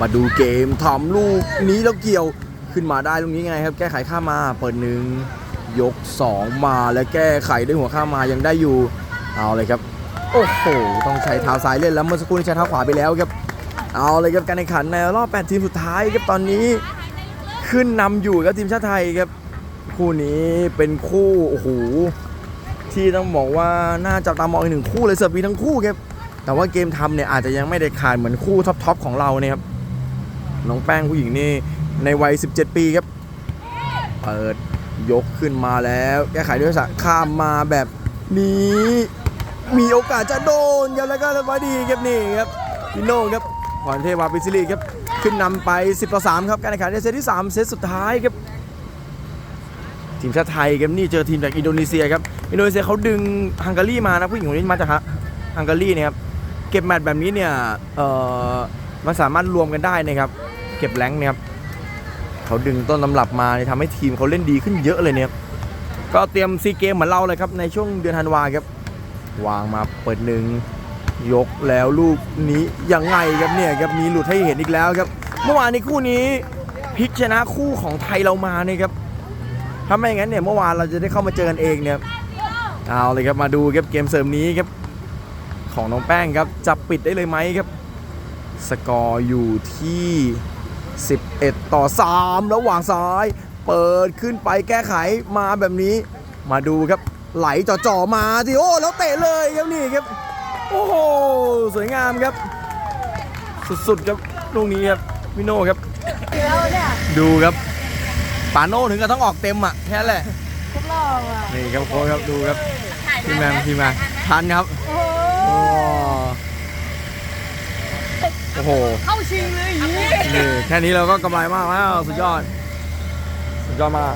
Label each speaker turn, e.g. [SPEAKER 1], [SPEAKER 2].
[SPEAKER 1] มาดูเกมทำลูกนี้แล้วเกี่ยวขึ้นมาได้ลูกนี้ไงครับ แก้ไขข้ามาเปิดหนึ่งยก 2 มาแล้วแก้ไขด้วยหัวข้ามายังได้อยู่เอาเลยครับ โอ้โหต้องใช้เท้าซ้ายเล่นแล้วเมื่อสักครู่นี้ใช้เท้าขวาไปแล้วครับ เอาเลยครับการแข่งขันในรอบ 8 ทีมสุดท้ายครับตอนนี้ขึ้นนำอยู่ครับทีมชาติไทยครับ คู่นี้เป็นคู่โอ้โหที่ต้องบอกว่าน่าจับตามองอีกหนึ่งคู่เลยเสิร์ฟมีทั้งคู่ครับแต่ว่าเกมทำเนี่ยอาจจะยังไม่ได้ขาดเหมือนคู่ท็อปๆของเราเนี่ยครับ น้องแป้งผู้หญิงนี่ในวัย 17 ปีครับ เปิดยกขึ้นมาแล้ว แก้ไขด้วยสะข้ามมาแบบนี้ มีโอกาสจะโดนครับแล้วก็เรียบร้อยดีครับนี่ครับพี่โน่ครับพรเทวาปิซิลีครับ ขึ้นนำไป 10ต่อ3ครับ การแข่งขันในเซตที่ 3 เซตสุดท้ายครับ ทีมชาติไทยครับนี่เจอทีมจากอินโดนีเซียครับ อินโดนีเซียเขาดึงฮังการีมานะผู้หญิงคนนี้มาจากฮังการีเนี่ยครับ เก็บแมตช์แบบนี้เนี่ย เอ่อ มันสามารถรวมกันได้นะครับ เก็บแรงค์เนี่ยครับเขาดึงต้นตำรับมาเนี่ยทำให้ทีมเขาเล่นดีขึ้นเยอะเลยเนี่ยครับก็เตรียมซีเกมเหมือนเราเลยครับในช่วงเดือนธันวาครับ วางมาเปิดหนึ่งยกแล้วลูกนี้ยังไงครับเนี่ยครับมีหลุดให้เห็นอีกแล้วครับ เมื่อวานในคู่นี้พลิกชนะคู่ของไทยเรามาเนี่ยครับถ้าไม่งั้นเนี่ยเมื่อวานเราจะได้เข้ามาเจอกันเองเนี่ยเอาเลยครับมาดูครับเกมเสริมนี้ครับของน้องแป้งครับจะปิดได้เลยไหมครับ สกอร์อยู่ที่ 11 ต่อ 3 ระหว่างซ้าย เปิดขึ้นไปแก้ไขมาแบบนี้ มาดูครับ ไหลจ่อๆมาสิโอ้แล้วเตะเลยครับนี่ครับ โอ้โหสวยงามครับ สุดๆครับลูกนี้ครับพี่โน่ครับ
[SPEAKER 2] แล้วเนี่ย
[SPEAKER 1] ดูครับปาโน่ถึงกับต้องออกเต็มอะแค่นั้นแหละ
[SPEAKER 2] ครบรอบอะ
[SPEAKER 1] นี่ครับโค้ชครับดูครับทีมแมนทีมมาทันครับ
[SPEAKER 2] โอ้
[SPEAKER 1] โอ้โอ้โห
[SPEAKER 2] เข้าชิงเลยอย่างนี้
[SPEAKER 1] นี่แค่นี้เราก็กำไรมากแล้วสุดยอด สุดยอดมาก